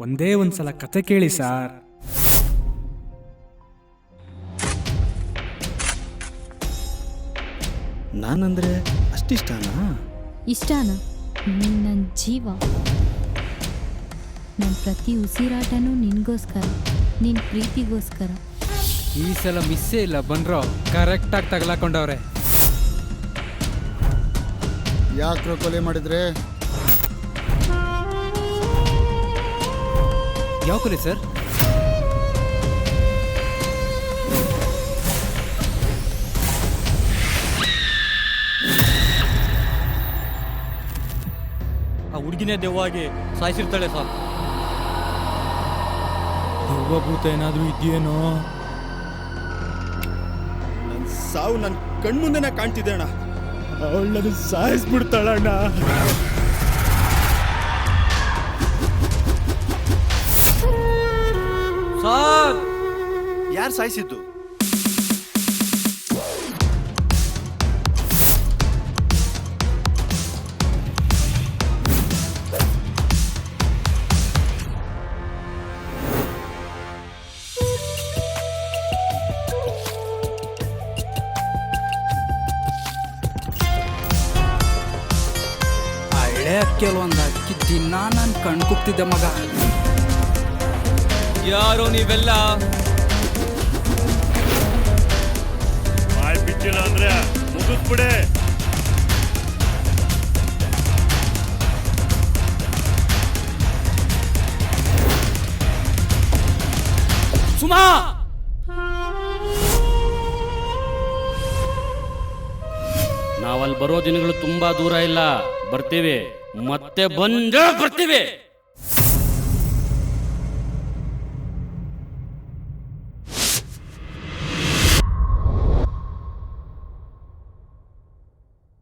ಒಂದೇ ಒಂದ್ಸಲ ಕತೆ ಕೇಳಿ ಸಾರ್. ನಾನಂದ್ರೆ ಅಷ್ಟಿಷ್ಟನಾ? ಇಷ್ಟಾನ? ನೀನು ನನ್ನ ಜೀವ. ನನ್ನ ಪ್ರತಿ ಉಸಿರಾಟನೂ ನಿನ್ಗೋಸ್ಕರ ನಿನ್ನ ಪ್ರೀತಿಗೋಸ್ಕರ. ಈ ಸಲ ಮಿಸ್ಸೇ ಇಲ್ಲ ಬಂದ್ರೋ ಕರೆಕ್ಟಾಗಿ ತಗಲಾಕೊಂಡವ್ರೆ. ಯಾಕ್ರೋ ಕೊಲೆ ಮಾಡಿದ್ರೆ ಯಾವ ಕೊಲೆ ಸರ್? ಆ ಹುಡುಗಿನೇ ದೆವ್ವಾಗಿ ಸಾಯಿಸಿರ್ತಾಳೆ ಸರ್ ದೆವ್ವಭೂತ ಏನಾದರೂ ಇದೆಯೇನೋ? ನನ್ನ ಸಾವು ನನ್ನ ಕಣ್ಮುಂದೆನೇ ಕಾಣ್ತಿದ್ದೆ ಅಣ್ಣ. ಅವಳು ನನ್ನ ಸಾಯಿಸ್ಬಿಡ್ತಾಳಣ್ಣ. ಯಾರು ಸಾಯಿಸಿದ್ದು? ಒಂದು ಅಕ್ಕಿ ದಿನ ನಾನು ಕಣ್ಣು ಕುಗ್ತಿದ್ದೆ ಮಗ. ಯಾರೋ ನೀವೆಲ್ಲ? ಸುಮಾ! ನಾವಲ್ಲಿ ಬರೋ ದಿನಗಳು ತುಂಬಾ ದೂರ ಇಲ್ಲ. ಬರ್ತೀವಿ. ಮತ್ತೆ ಬಂದ ಬರ್ತೀವಿ.